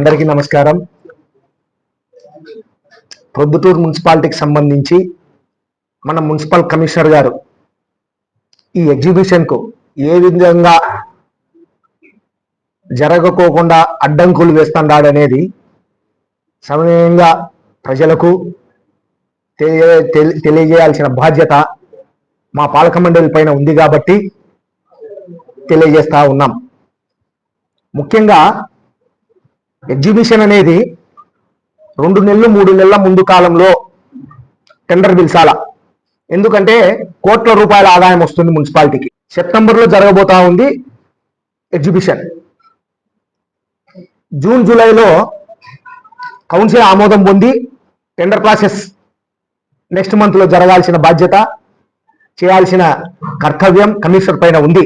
అందరికీ నమస్కారం. ప్రొద్దుటూరు మున్సిపాలిటీకి సంబంధించి మన మున్సిపల్ కమిషనర్ గారు ఈ ఎగ్జిబిషన్కు ఏ విధంగా జరగకోకుండా అడ్డంకులు వేస్తున్నాడనేది సమయంగా ప్రజలకు తెలియ- తెలి- తెలియజేయాల్సిన బాధ్యత మా పాలక మండలి పైన ఉంది కాబట్టి తెలియజేస్తా ఉన్నాం. ముఖ్యంగా ఎగ్జిబిషన్ అనేది రెండు నెలలు మూడు నెలల ముందు కాలంలో టెండర్ పిలిచాల? ఎందుకంటే కోట్ల రూపాయల ఆదాయం వస్తుంది మున్సిపాలిటీకి. సెప్టెంబర్లో జరగబోతా ఉంది ఎగ్జిబిషన్. జూన్ జూలైలో కౌన్సిల్ ఆమోదం పొంది టెండర్ ప్రాసెస్ నెక్స్ట్ మంత్లో జరగాల్సిన బాధ్యత చేయాల్సిన కర్తవ్యం కమిషనర్ పైన ఉంది.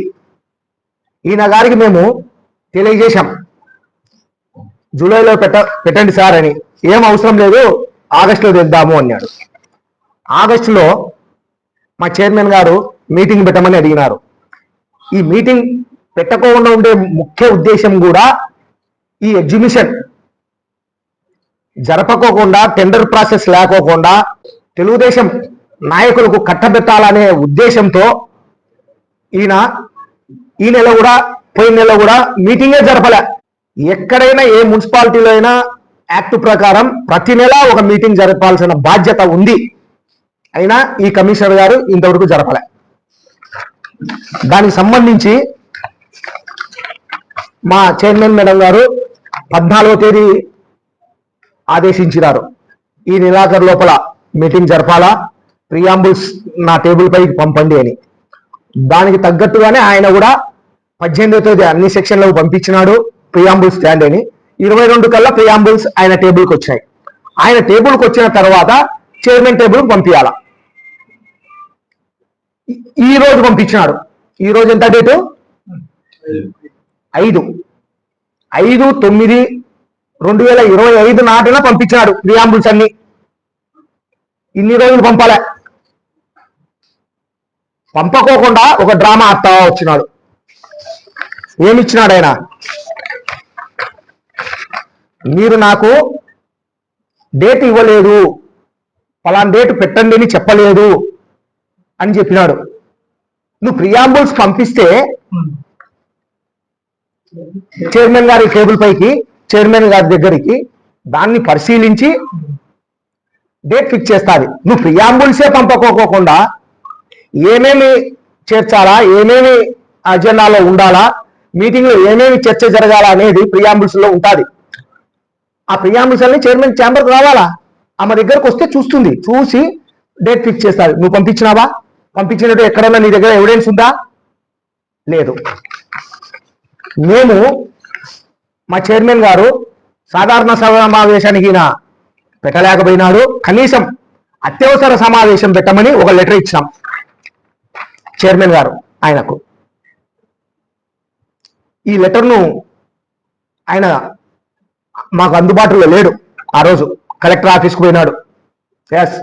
ఈయన గారికి మేము తెలియజేశాం. జూలైలో పెట్ట పెట్టండి సార్ అని. ఏం అవసరం లేదు ఆగస్టులో తెద్దాము అన్నాడు. ఆగస్టులో మా చైర్మన్ గారు మీటింగ్ పెట్టమని అడిగినారు. ఈ మీటింగ్ పెట్టకుండా ఉండే ముఖ్య ఉద్దేశం కూడా ఈ ఎగ్జిబిషన్ జరపకోకుండా టెండర్ ప్రాసెస్ లేకోకుండా తెలుగుదేశం నాయకులకు కట్టబెట్టాలనే ఉద్దేశంతో ఈయన ఈ నెల కూడా పోయిన నెల కూడా మీటింగే జరపలే. ఎక్కడైనా ఏ మున్సిపాలిటీలో అయినా యాక్ట్ ప్రకారం ప్రతి నెల ఒక మీటింగ్ జరపాల్సిన బాధ్యత ఉంది. అయినా ఈ కమిషనర్ గారు ఇంతవరకు జరపలే. దానికి సంబంధించి మా చైర్మన్ మేడం గారు పద్నాలుగో తేదీ ఆదేశించినారు. ఈ నెలాఖరు లోపల మీటింగ్ జరపాలా? ప్రియాంబుల్స్ నా టేబుల్ పైకి పంపండి అని. దానికి తగ్గట్టుగానే ఆయన కూడా పద్దెనిమిదో తేదీ అన్ని సెక్షన్లకు పంపించినాడు. ప్రియాంబుల్స్ స్టాండ్ అని. ఇరవై రెండు కల్లా ప్రియాంబుల్స్ ఆయన టేబుల్కి వచ్చినాయి ఆయన టేబుల్కి వచ్చిన తర్వాత చైర్మన్ టేబుల్ పంపించాల ఈ- రోజు పంపించినాడు ఈ రోజు ఎంత డేటు ఐదు. ఐదు తొమ్మిది రెండు వేల ఇరవై ఐదు నాటిన పంపించినాడు ప్రియాంబుల్స్ అన్ని. ఇన్ని రోజులు పంపాలే. పంపకోకుండా ఒక డ్రామా ఆడుతా వచ్చినాడు. ఏమిచ్చినాడు ఆయన? మీరు నాకు డేట్ ఇవ్వలేదు. ఫలాన్ డేట్ పెట్టండి అని చెప్పలేదు అని చెప్పినాడు. నువ్వు ప్రియాంబుల్స్ పంపిస్తే చైర్మన్ గారి టేబుల్ పైకి చైర్మన్ గారి దగ్గరికి దాన్ని పరిశీలించి డేట్ ఫిక్స్ చేస్తాది. నువ్వు ప్రియాంబుల్సే పంపకోకుండా ఏమేమి చేర్చాలా ఏమేమి అజెండాలో ఉండాలా మీటింగ్లో ఏమేమి చర్చ జరగాల అనేది ప్రియాంబుల్స్లో ఉంటుంది. ఆ ప్రియాంబుల్స్ చైర్మన్ ఛాంబర్కి రావాలా? ఆమె దగ్గరకు వస్తే చూస్తుంది. చూసి డేట్ ఫిక్స్ చేస్తారు. నువ్వు పంపించినావా? పంపించినట్టు ఎక్కడన్నా నీ దగ్గర ఎవిడెన్స్ ఉందా? లేదు. మేము మా చైర్మన్ గారు సాధారణ సమావేశానికి ఈయన పెట్టలేకపోయినాడు. కనీసం అత్యవసర సమావేశం పెట్టమని ఒక లెటర్ ఇచ్చాం చైర్మన్ గారు ఆయనకు. ఈ లెటర్ను ఆయన మాకు అందుబాటులో లేడు ఆ రోజు. కలెక్టర్ ఆఫీస్కి పోయినాడు. ఎస్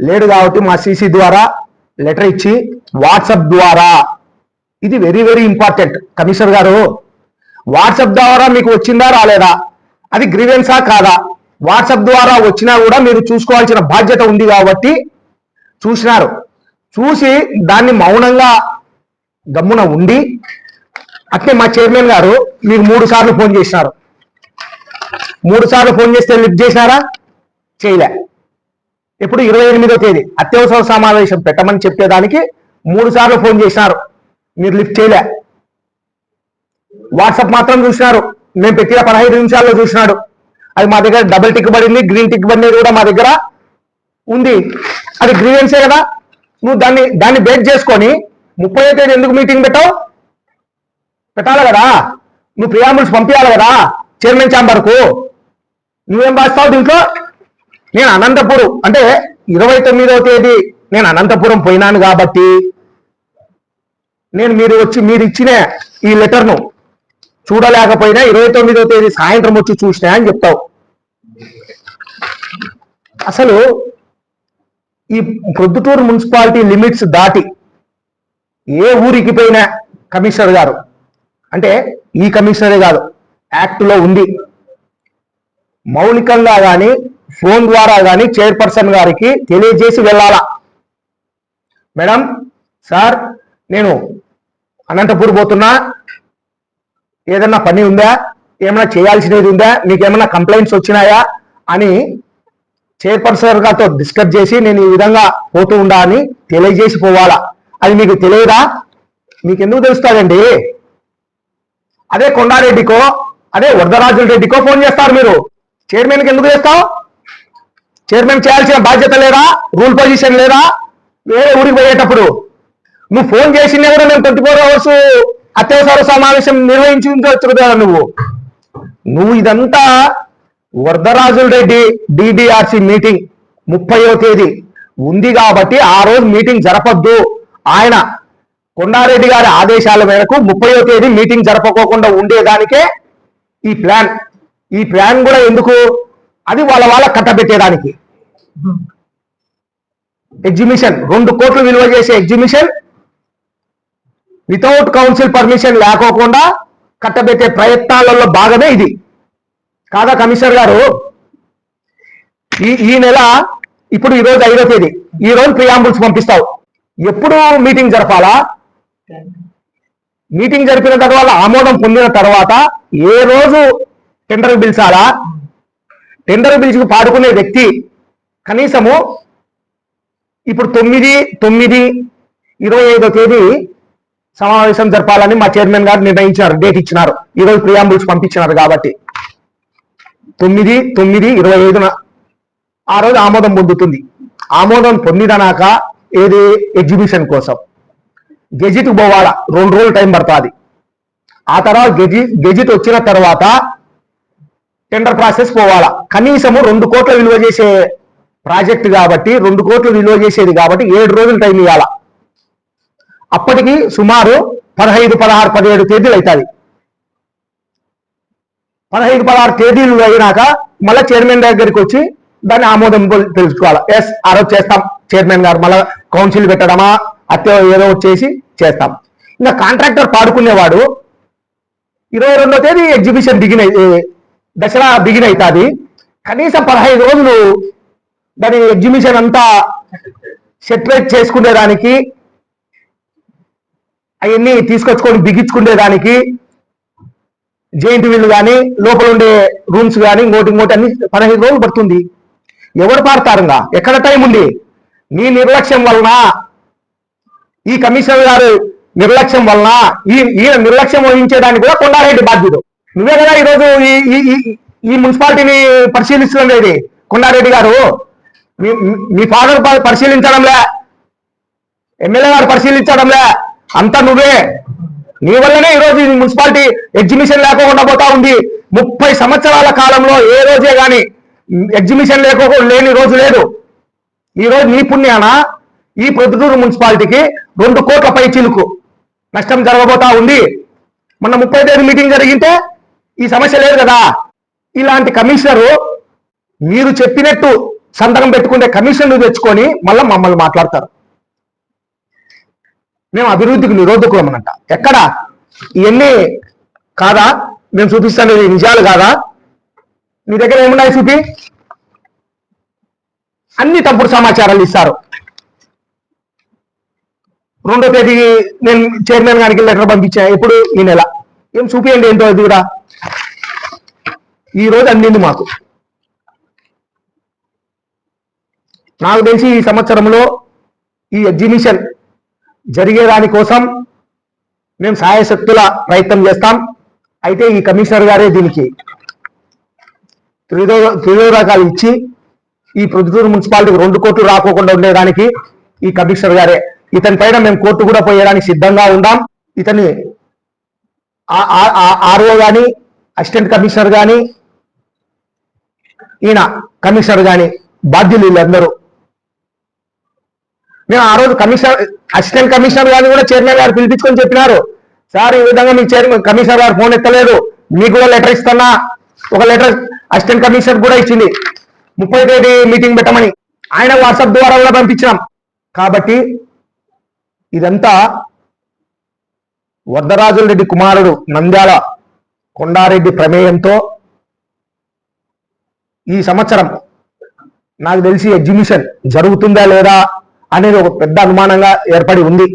లేడు కాబట్టి మా సీసీ ద్వారా లెటర్ ఇచ్చి వాట్సాప్ ద్వారా. ఇది వెరీ వెరీ ఇంపార్టెంట్. కమిషనర్ గారు వాట్సాప్ ద్వారా మీకు వచ్చిందా రాలేదా? అది గ్రీవెన్సా కాదా? వాట్సాప్ ద్వారా వచ్చినా కూడా మీరు చూసుకోవాల్సిన బాధ్యత ఉంది కాబట్టి చూసినారు. చూసి దాన్ని మౌనంగా గమ్మున ఉండి అట్లే మా చైర్మన్ గారు మీకు మూడు సార్లు ఫోన్ చేసినారు. మూడు సార్లు ఫోన్ చేస్తే లిఫ్ట్ చేశారా చేయలే. ఇప్పుడు ఇరవై ఎనిమిదో తేదీ. అత్యవసర సమావేశం పెట్టమని చెప్పేదానికి మూడు సార్లు ఫోన్ చేసినారు. మీరు లిఫ్ట్ చేయలే. వాట్సాప్ మాత్రం చూసినారు. మేము పెట్టిన పదహైదు నిమిషాల్లో చూసినాడు. అది మా దగ్గర డబుల్ టిక్ పడింది గ్రీన్ టిక్ పడినది కూడా మా దగ్గర ఉంది. అది గ్రీవెన్సే కదా. నువ్వు దాన్ని దాన్ని బేట్ చేసుకొని ముప్పై తేదీ ఎందుకు మీటింగ్ పెట్టావు? పెట్టాలి కదా. నువ్వు ప్రియాంబుల్స్ పంపించాలి కదా చైర్మన్ ఛాంబర్కు. నువ్వేం రాస్తావు దీంట్లో? నేను అనంతపురం. అంటే ఇరవై తొమ్మిదవ తేదీ నేను అనంతపురం పోయినాను కాబట్టి నేను మీరు వచ్చి మీరు ఇచ్చిన ఈ లెటర్ను చూడలేకపోయినా ఇరవై తొమ్మిదవ తేదీ సాయంత్రం వచ్చి చూసినా అని చెప్తావు. అసలు ఈ ప్రొద్దుటూరు మున్సిపాలిటీ లిమిట్స్ దాటి ఏ ఊరికి పోయినా కమిషనర్ గారు అంటే ఈ కమిషనరే కాదు యాక్ట్లో ఉంది. మౌలికంగా కానీ ఫోన్ ద్వారా కానీ చైర్పర్సన్ గారికి తెలియజేసి వెళ్ళాలా? మేడం సార్ నేను అనంతపూర్ పోతున్నా. ఏదన్నా పని ఉందా? ఏమైనా చేయాల్సినది ఉందా? మీకు ఏమైనా కంప్లైంట్స్ వచ్చినాయా? అని చైర్పర్సన్ గారితో డిస్కస్ చేసి నేను ఈ విధంగా పోతూ ఉండా అని తెలియజేసి పోవాలా? అది మీకు తెలియదా? మీకు ఎందుకు తెలుస్తుందండి? అదే కొండారెడ్డికో అదే వరదరాజుల రెడ్డికో ఫోన్ చేస్తారు మీరు. చైర్మన్కి ఎందుకు చేస్తావు? చైర్మన్ చేయాల్సిన బాధ్యత లేదా? రూల్ పొజిషన్ లేదా? వేరే ఊరికి పోయేటప్పుడు. నువ్వు ఫోన్ చేసినా కూడా మేము ట్వంటీ ఫోర్ అవర్స్ అత్యవసర సమావేశం నిర్వహించవచ్చు కదా నువ్వు. నువ్వు ఇదంతా వరదరాజుల రెడ్డి డిడిఆర్సి మీటింగ్ ముప్పయో తేదీ ఉంది కాబట్టి ఆ రోజు మీటింగ్ జరపద్దు. ఆయన కొండారెడ్డి గారి ఆదేశాల మేరకు ముప్పయో తేదీ మీటింగ్ జరపకోకుండా ఉండేదానికే ఈ ప్లాన్ ఈ ప్లాన్ కూడా ఎందుకు? అది వాళ్ళ వాళ్ళ కట్టబెట్టేదానికి. ఎగ్జిబిషన్ రెండు కోట్లు విలువ చేసే ఎగ్జిబిషన్ వితౌట్ కౌన్సిల్ పర్మిషన్ లేకోకుండా కట్టబెట్టే ప్రయత్నాలలో భాగమే ఇది. కాదా కమిషనర్ గారు? ఈ ఈ నెల ఇప్పుడు ఈ రోజు ఐదో తేదీ. ఈ రోజు ప్రియాంబుల్స్ పంపిస్తావు. ఎప్పుడు మీటింగ్ జరపాలా? మీటింగ్ జరిపిన తర్వాత ఆమోదం పొందిన తర్వాత ఏ రోజు టెండర్ పిలిచాలా? టెండర్ పిలిచి పాడుకునే వ్యక్తి కనీసము ఇప్పుడు తొమ్మిది తొమ్మిది ఇరవై ఐదో తేదీ సమావేశం జరపాలని మా చైర్మన్ గారు నిర్ణయించినారు డేట్ ఇచ్చినారు. ఈరోజు ప్రియాంబుల్స్ పంపించినారు కాబట్టి. తొమ్మిది తొమ్మిది ఇరవై ఐదున ఆ రోజు ఆమోదం పొందుతుంది. ఆమోదం పొందిదనాక ఏది? ఎగ్జిబిషన్ కోసం. గెజిట్ పోవాలా? రెండు రోజులు టైం పడుతుంది. ఆ తర్వాత గెజి గెజిట్ వచ్చిన తర్వాత టెండర్ ప్రాసెస్ పోవాలా? కనీసము రెండు కోట్ల విలువ చేసే ప్రాజెక్ట్ కాబట్టి రెండు కోట్లు విలువ చేసేది కాబట్టి ఏడు రోజులు టైం ఇవ్వాల అప్పటికి సుమారు పదహైదు పదహారు పదిహేడు తేదీలు అవుతుంది పదహైదు పదహారు తేదీలు అయినాక మళ్ళీ చైర్మన్ దగ్గరికి వచ్చి దాన్ని ఆమోదం తెలుసుకోవాలి? ఎస్ ఆ రోజు చేస్తాం. చైర్మన్ గారు మళ్ళీ కౌన్సిల్ పెట్టడమా? అత్తే ఏదో వచ్చేసి చేసి చేస్తాం. ఇంకా కాంట్రాక్టర్ పాడుకునేవాడు ఇరవై రెండో తేదీ ఎగ్జిబిషన్ బిగిన్ దసరా బిగిన్ అవుతుంది కనీసం పదహైదు రోజులు దాని ఎగ్జిబిషన్ అంతా సెటరేట్ చేసుకునేదానికి అవన్నీ తీసుకొచ్చుకొని బిగించుకునేదానికి జెయింట్ వీళ్ళు కానీ లోపల ఉండే రూమ్స్ కానీ ఇంకోటి ఇంకోటి అన్ని పదహైదు రోజులు పడుతుంది. ఎవరు పాడతారుగా ఎక్కడ టైం ఉంది? నీ నిర్లక్ష్యం వలన ఈ కమిషనర్ గారు నిర్లక్ష్యం వలన ఈ ఈయన నిర్లక్ష్యం వహించేదానికి కూడా కొండారెడ్డి బాధ్యుడు. నువ్వే కదా ఈరోజు ఈ ఈ- మున్సిపాలిటీని పరిశీలిస్తుంది ఇది. కొండారెడ్డి గారు. మీ మీ ఫాదర్ పరిశీలించడంలే. ఎమ్మెల్యే గారు పరిశీలించడంలే. అంతా నువ్వే. నీ వల్లనే ఈరోజు ఈ మున్సిపాలిటీ ఎగ్జిబిషన్ లేకుండా పోతా ఉంది. ముప్పై సంవత్సరాల కాలంలో ఏ రోజే కానీ ఎగ్జిబిషన్ లేకోకుండా లేని రోజు లేదు. ఈ రోజు నీ పుణ్యాన ఈ ప్రొద్దుటూరు మున్సిపాలిటీకి రెండు కోట్ల పై చిలుకు నష్టం జరగబోతా ఉంది. మొన్న ముప్పై తేదీ మీటింగ్ జరిగితే ఈ సమస్య లేదు కదా. ఇలాంటి కమిషనరు మీరు చెప్పినట్టు సంతకం పెట్టుకుంటే కమిషన్లు తెచ్చుకొని మళ్ళీ మమ్మల్ని మాట్లాడతారు. మేము అభివృద్ధికి నిరోధకులం ఎక్కడ? ఇవన్నీ కాదా? మేము చూపిస్తాను ఇది నిజాలు కాదా? మీ దగ్గర ఏమున్నాయి చూపి? అన్ని తప్పుడు సమాచారాలు ఇస్తారు. రెండో తేదీ నేను చైర్మన్ గారికి లెటర్ పంపించా ఎప్పుడు? ఈ నెల. ఏం చూపియండి ఏంటో అది కూడా. ఈ రోజు అందింది మాకు. నాకు తెలిసి ఈ సంవత్సరంలో ఈ ఎగ్జిబిషన్ జరిగేదాని కోసం మేము సాయశక్తుల ప్రయత్నం చేస్తాం. అయితే ఈ కమిషనర్ గారే దీనికి త్రిదో త్రిదోరకాలు ఇచ్చి ఈ ప్రొద్దుటూరు మున్సిపాలిటీకి రెండు కోట్లు రాకోకుండా ఉండేదానికి ఈ కమిషనర్ గారే. ఇతని పైన మేము కోర్టు కూడా పోయేదానికి సిద్ధంగా ఉందాం. ఇతని ఆర్ఓ గాని అసిస్టెంట్ కమిషనర్ కానీ ఈయన కమిషనర్ కానీ బాధ్యులు వీళ్ళందరూ మేము ఆ రోజు కమిషనర్ అసిస్టెంట్ కమిషనర్ గారిని కూడా చైర్మన్ గారు పిలిపించుకొని చెప్పినారు. సార్ ఈ విధంగా మీ చైర్మన్ కమిషనర్ గారు ఫోన్ ఎత్తలేదు. మీకు కూడా లెటర్ ఇస్తున్నా. ఒక లెటర్ అసిస్టెంట్ కమిషనర్ కూడా ఇచ్చింది. ముప్పై తేదీ మీటింగ్ పెట్టమని ఆయన వాట్సాప్ ద్వారా కూడా పంపించినాం. కాబట్టి ఇదంతా వరదరాజుల రెడ్డి కుమారుడు నంద్యాల కొండారెడ్డి ప్రమేయంతో ఈ సంవత్సరం నాకు తెలిసి ఎగ్జిబిషన్ జరుగుతుందా లేదా అనేది ఒక పెద్ద అనుమానంగా ఏర్పడి ఉంది.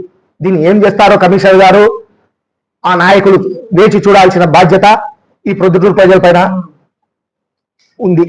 దీన్ని ఏం చేస్తారో కమిషనర్ గారు ఆ నాయకులు వేచి చూడాల్సిన బాధ్యత ఈ ప్రొద్దుటూరు ప్రజలపైన ఉంది.